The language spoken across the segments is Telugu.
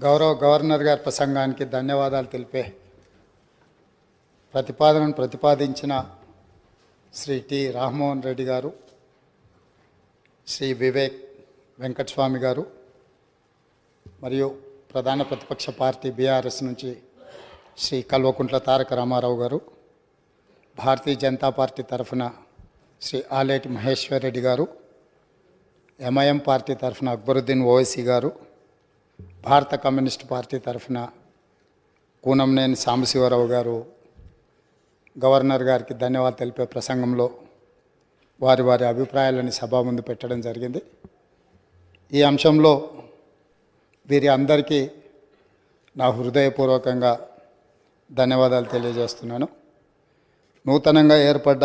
గౌరవ గవర్నర్ గారి ప్రసంగానికి ధన్యవాదాలు తెలిపే ప్రతిపాదనను ప్రతిపాదించిన శ్రీ టి రామ్మోహన్ రెడ్డి గారు శ్రీ వివేక్ వెంకటస్వామి గారు మరియు ప్రధాన ప్రతిపక్ష పార్టీ బీఆర్ఎస్ నుంచి శ్రీ కల్వకుంట్ల తారక రామారావు గారు భారతీయ జనతా పార్టీ తరఫున శ్రీ ఆలేటి మహేశ్వర్ రెడ్డి గారు ఎంఐఎం పార్టీ తరఫున అక్బరుద్దీన్ ఓవైసీ గారు భారత కమ్యూనిస్ట్ పార్టీ తరఫున కూనంనేని సాంబశివరావు గారు గవర్నర్ గారికి ధన్యవాదాలు తెలిపే ప్రసంగంలో వారి వారి అభిప్రాయాలని సభ ముందు పెట్టడం జరిగింది. ఈ అంశంలో వీరి అందరికీ నా హృదయపూర్వకంగా ధన్యవాదాలు తెలియజేస్తున్నాను. నూతనంగా ఏర్పడ్డ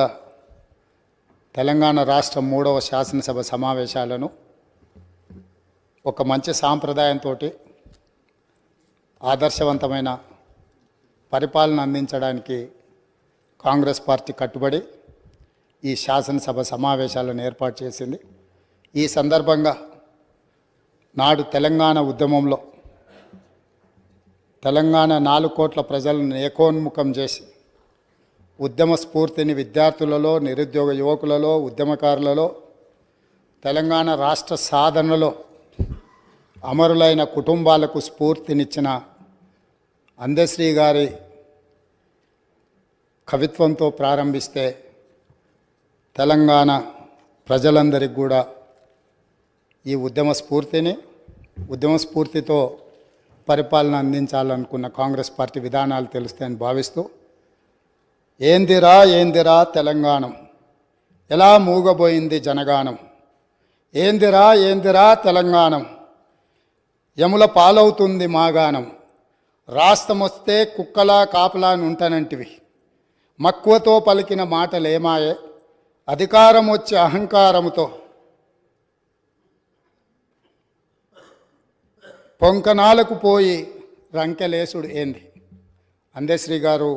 తెలంగాణ రాష్ట్ర మూడవ శాసనసభ సమావేశాలను ఒక మంచి సాంప్రదాయంతో ఆదర్శవంతమైన పరిపాలన అందించడానికి కాంగ్రెస్ పార్టీ కట్టుబడి ఈ శాసనసభ సమావేశాలను ఏర్పాటు చేసింది. ఈ సందర్భంగా నాడు తెలంగాణ ఉద్యమంలో తెలంగాణ నాలుగు కోట్ల ప్రజలను ఏకోన్ముఖం చేసి ఉద్యమ స్ఫూర్తిని విద్యార్థులలో నిరుద్యోగ యువకులలో ఉద్యమకారులలో తెలంగాణ రాష్ట్ర సాధనలో అమరులైన కుటుంబాలకు స్ఫూర్తినిచ్చిన అందశ్రీ గారి కవిత్వంతో ప్రారంభిస్తే తెలంగాణ ప్రజలందరికీ కూడా ఈ ఉద్యమ స్ఫూర్తిని ఉద్యమ స్ఫూర్తితో పరిపాలన అందించాలనుకున్న కాంగ్రెస్ పార్టీ విధానాలు తెలుస్తాయని భావిస్తూ ఏందిరా ఏందిరా తెలంగాణం? ఎలా మూగబోయింది జనగానం ఏందిరా ఏందిరా తెలంగాణం? యముల పాలవుతుంది మాగానం రాష్ట్రమొస్తే కుక్కలా కాపలా అని ఉంటానంటివి మక్కువతో పలికిన మాటలేమాయే? అధికారం వచ్చే అహంకారముతో? పొంకనాలకు పోయి రంకెలేసుడు ఏంది? అందశ్రీ గారు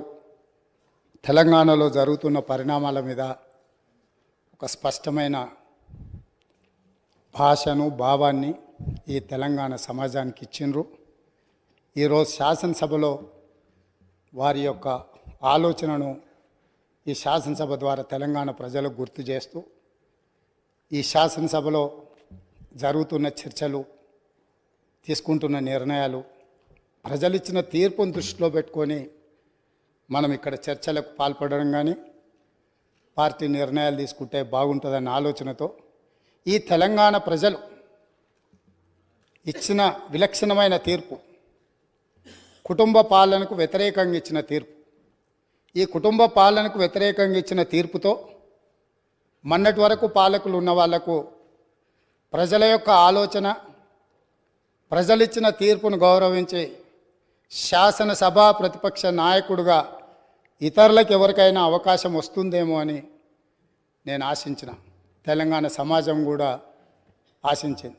తెలంగాణలో జరుగుతున్న పరిణామాల మీద ఒక స్పష్టమైన భాషను భావాన్ని ఈ తెలంగాణ సమాజానికి ఇచ్చిండ్రు. ఈరోజు శాసనసభలో వారి యొక్క ఆలోచనను ఈ శాసనసభ ద్వారా తెలంగాణ ప్రజలకు గుర్తు చేస్తూ ఈ శాసనసభలో జరుగుతున్న చర్చలు తీసుకుంటున్న నిర్ణయాలు ప్రజలిచ్చిన తీర్పును దృష్టిలో పెట్టుకొని మనం ఇక్కడ చర్చలకు పాల్పడడం కానీ పార్టీ నిర్ణయాలు తీసుకుంటే బాగుంటుందన్న ఆలోచనతో ఈ తెలంగాణ ప్రజలు ఇచ్చిన విలక్షణమైన తీర్పు కుటుంబ పాలనకు వ్యతిరేకంగా ఇచ్చిన తీర్పు. ఈ కుటుంబ పాలనకు వ్యతిరేకంగా ఇచ్చిన తీర్పుతో మొన్నటి వరకు పాలకులు ఉన్న వాళ్ళకు ప్రజల యొక్క ఆలోచన ప్రజలిచ్చిన తీర్పును గౌరవించి శాసనసభ ప్రతిపక్ష నాయకుడుగా ఇతరులకు ఎవరికైనా అవకాశం వస్తుందేమో అని నేను ఆశించిన. తెలంగాణ సమాజం కూడా ఆశించింది.